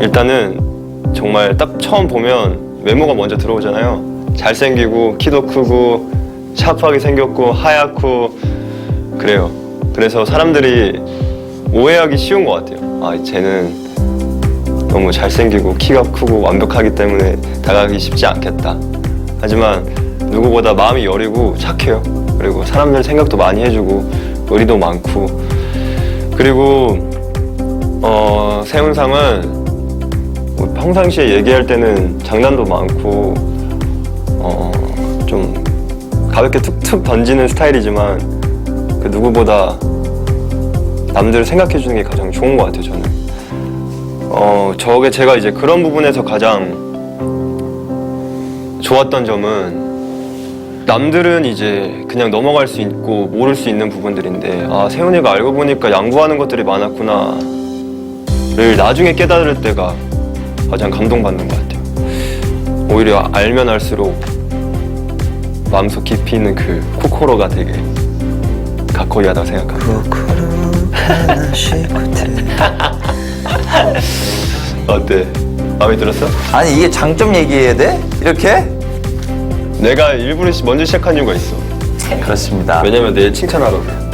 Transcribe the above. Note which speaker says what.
Speaker 1: 일단은 정말 딱 처음 보면 외모가 먼저 들어오잖아요. 잘생기고 키도 크고 샤프하게 생겼고 하얗고 그래요. 그래서 사람들이 오해하기 쉬운 것 같아요. 아 쟤는 너무 잘생기고 키가 크고 완벽하기 때문에 다가가기 쉽지 않겠다. 하지만 누구보다 마음이 여리고 착해요. 그리고 사람들 생각도 많이 해주고 의리도 많고 그리고 어, 세훈상은 뭐 평상시에 얘기할 때는 장난도 많고 어, 좀 가볍게 툭툭 던지는 스타일이지만 그 누구보다 남들을 생각해 주는 게 가장 좋은 것 같아요 저는. 어 저게 제가 이제 그런 부분에서 가장 좋았던 점은 남들은 이제 그냥 넘어갈 수 있고 모를 수 있는 부분들인데 아 세훈이가 알고 보니까 양보하는 것들이 많았구나를 나중에 깨달을 때가 가장 감동받는 것 같아요 오히려 알면 알수록 마음속 깊이 있는 그 코코로가 되게 가코이하다고 생각합니다 어때? 마음에 들었어?
Speaker 2: 아니 이게 장점 얘기해야 돼? 이렇게?
Speaker 1: 내가 일부러 시- 먼저 시작한 이유가 있어
Speaker 2: 그렇습니다.
Speaker 1: 왜냐면 내일 칭찬하러 그래